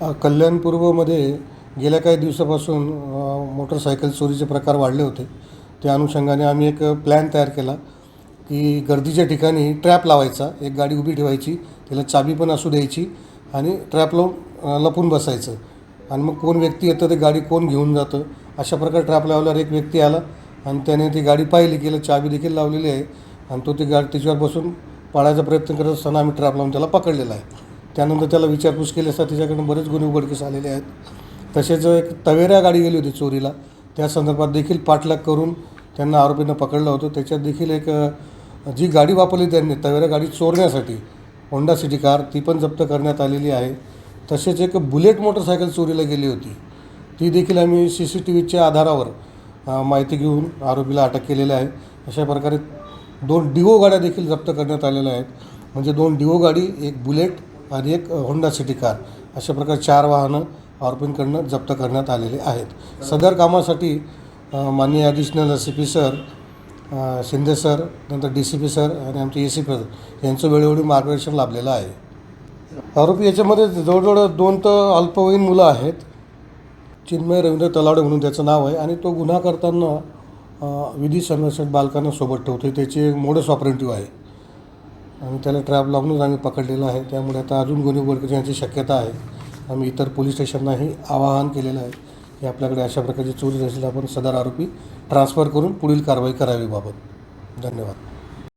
कल्याण पूर्वमध्ये गेल्या काही दिवसापासून मोटरसायकल चोरीचे प्रकार वाढले होते. त्या अनुषंगाने आम्ही एक प्लॅन तयार केला की गर्दीच्या ठिकाणी ट्रॅप लावायचा एक गाडी उभी ठेवायची त्याला चाबी पण असू द्यायची आणि ट्रॅप लावून लपून बसायचं. आणि मग कोण व्यक्ती येतं ते गाडी कोण घेऊन जातं? अशा प्रकारे ट्रॅप लावल्यावर एक व्यक्ती आला आणि त्याने ती गाडी पाहिली की चाबी देखील लावलेली आहे आणि तो ती गाडी त्याच्यावर बसून पाळायचा प्रयत्न करत असताना आम्ही ट्रॅप लावून त्याला पकडलेला आहे. त्यानंतर त्याला विचारपूस केली असता त्याच्याकडून बरेच गुन्हे उघडकीस आलेले आहेत. तसेच एक तवेरा गाडी गेली होती चोरीला. त्या संदर्भात देखील पाठलाग करून त्यांना आरोपींना पकडलं होतं. त्याच्यात देखील एक जी गाडी वापरली त्यांनी तवेरा गाडी चोरण्यासाठी होंडा सिटी कार ती पण जप्त करण्यात आलेली आहे. तसेच एक बुलेट मोटरसायकल चोरीला गेली होती. ती देखील आम्ही सी सी टी व्हीच्या आधारावर माहिती घेऊन आरोपीला अटक केलेली आहे. अशा प्रकारे दोन डिओ गाड्या देखील जप्त करण्यात आलेल्या आहेत. म्हणजे दोन डिओ गाडी एक बुलेट आणि एक होंडा सिटी कार अशा प्रकारे चार वाहनं आरोपींकडनं जप्त करण्यात आलेले आहेत. सदर कामासाठी माननीय additional C P sir Shinde sir नंतर डी सी पी सर आणि आमचे ए सी पी सर यांचं वेळोवेळी मार्गदर्शन लाभलेलं आहे. आरोपी याच्यामध्ये जवळजवळ दोन तर अल्पवयीन मुलं आहेत. चिन्मय रवींद्र तलावडे म्हणून त्याचं नाव आहे आणि तो गुन्हा करताना विधी संरक्षक बालकांना सोबत ठेवतो त्याची मोडस ऑपरेटिव्ह आहे. आणि त्याला ट्रॅप लावूनच आम्ही पकडलेलं आहे. त्यामुळे आता अजून गुन्हे उघडकीस येण्याची शक्यता आहे. आम्ही इतर पोलीस स्टेशननाही आवाहन केलेलं आहे की आपल्याकडे अशा प्रकारची चोरी असेल आपण सदर आरोपी ट्रान्सफर करून पुढील कारवाई करावी बाबत. धन्यवाद.